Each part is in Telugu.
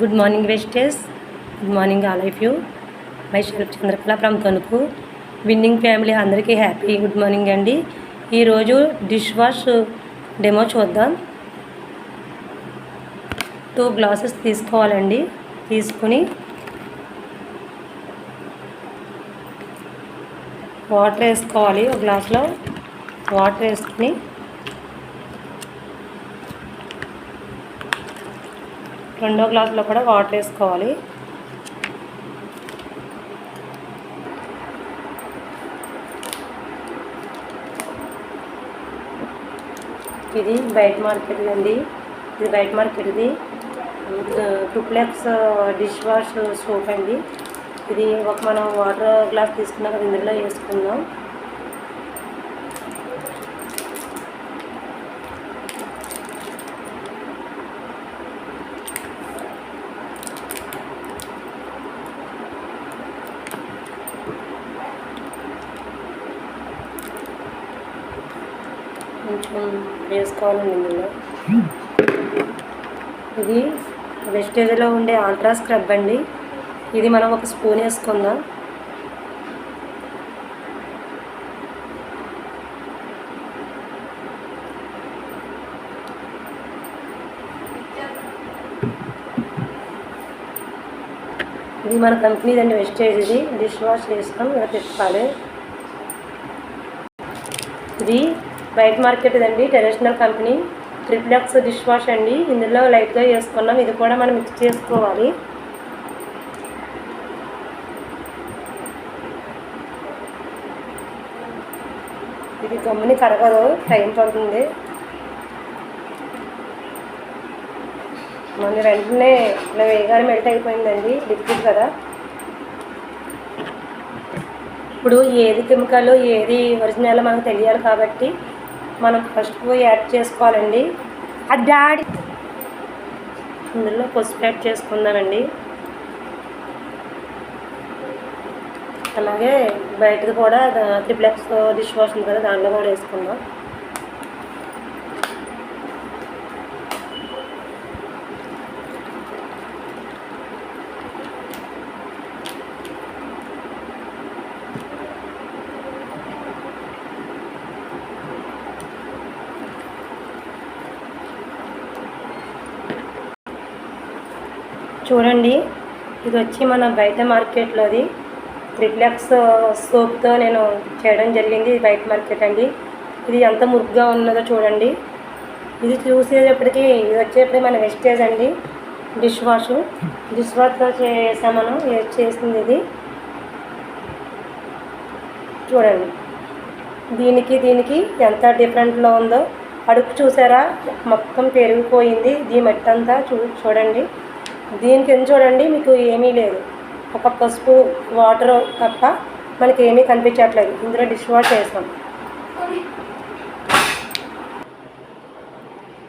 Good morning వెస్టేస్ good morning all of you. Myself Chandrakala from Tanuku. Winning family అందరికీ హ్యాపీ గుడ్ మార్నింగ్ అండి. ఈరోజు డిష్ వాష్ డెమో చూద్దాం. టూ గ్లాసెస్ తీసుకోవాలండి. తీసుకుని వాటర్ వేసుకోవాలి. ఒక గ్లాస్లో వాటర్ వేసుకుని రెండో గ్లాసులో కూడా వాటర్ వేసుకోవాలి. ఇది బయట మార్కెట్ అండి. ఇది బయట మార్కెట్ ఇది. ట్రిప్లెక్స్ డిష్ వాష్ సోప్ అండి. ఇది ఒక మనం వాటర్ గ్లాస్ తీసుకున్నాక ఇందులో వేసుకుందాం. కొంచెం వేసుకోవాలండి ఇందులో. ఇది వెజిటేజ్లో ఉండే ఆల్ట్రా స్క్రబ్ అండి. ఇది మనం ఒక స్పూన్ వేసుకుందాం. ఇది మన కంపెనీది అండి వెజిటేజ్ ఇది. డిష్ వాష్ చేస్తాం ఇలా తిప్పాలి. ఇది వైట్ మార్కెట్ అండి traditional company Triplex dish wash అండి. ఇందులో లైట్గా వేసుకున్నాం ఇది కూడా మనం మిక్స్ చేసుకోవాలి. ఇది గమ్ముని కరగదు. టైం పడుతుంది. మన వెంటనే ఇలా వేయగానే మెల్ట్ అయిపోయిందండి. లిక్విడ్ కదా. ఇప్పుడు ఏది కెమికల్ ఏది ఒరిజినల్ మనకు తెలియాలి కాబట్టి మనం ఫస్ట్ పోయి యాడ్ చేసుకోవాలండి. ఆ డాడీ ఇందులో పసుపు యాడ్ చేసుకుందామండి. అలాగే బయటది కూడా త్రిప్లెక్స్ డిష్ వాష్ ఉంది కదా దాంట్లో కూడా వేసుకుందాం. చూడండి. ఇది వచ్చి మన బయట మార్కెట్లోది త్రిప్లెక్స్ సోప్తో నేను చేయడం జరిగింది ఇది బయట మార్కెట్ అండి. ఇది ఎంత మురుగ్గా ఉన్నదో చూడండి. ఇది చూసేటప్పటికి ఇది వచ్చేటప్పటికి మన వెస్టేజ్ అండి. డిష్ వాష్ డిష్ వాష్తో చేసాం మనం. చేసింది ఇది? చూడండి. దీనికి దీనికి ఎంత డిఫరెంట్లో ఉందో. అడుగు చూసారా? మొత్తం పెరిగిపోయింది. దీని మట్టంతా చూ చూడండి. దీనికి ఎంత చూడండి మీకు ఏమీ లేదు. ఒక పసుపు వాటర్ తప్ప మనకి ఏమీ కనిపించట్లేదు. ఇందులో డిష్ వాష్ చేసాం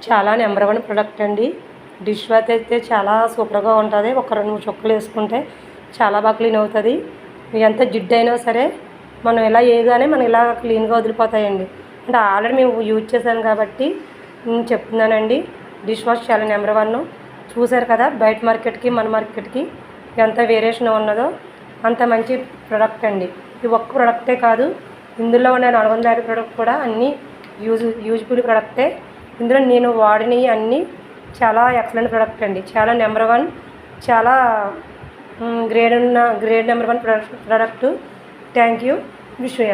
చాలా నెంబర్ వన్ ప్రొడక్ట్ అండి. డిష్ వాష్ అయితే చాలా సూపర్గా ఉంటుంది. ఒక రెండు మూడు చుక్కలు వేసుకుంటే చాలా బాగా క్లీన్ అవుతుంది. ఎంత జిడ్డు అయినా సరే మనం ఇలా వేయగానే మనం ఇలా క్లీన్గా వదిలిపోతాయండి. అంటే ఆల్రెడీ మేము యూజ్ చేశాను కాబట్టి నేను చెప్తున్నానండి. డిష్ వాష్ చాలా నెంబర్ వన్. చూశారు కదా బయట మార్కెట్కి మన మార్కెట్కి ఎంత వేరియేషన్ ఉన్నదో అంత మంచి ప్రోడక్ట్ అండి. ఇది ఒక్క ప్రోడక్టే కాదు ఇందులో ఉన్న నాలుగు వందల యాభై ప్రోడక్ట్ కూడా అన్నీ యూజ్ యూజ్ఫుల్ ప్రోడక్టే ఇందులో నేను వాడినవి అన్నీ చాలా ఎక్సలెంట్ ప్రోడక్ట్ అండి. చాలా నెంబర్ వన్ చాలా గ్రేడ్ ఉన్న grade number one product product thank you wish you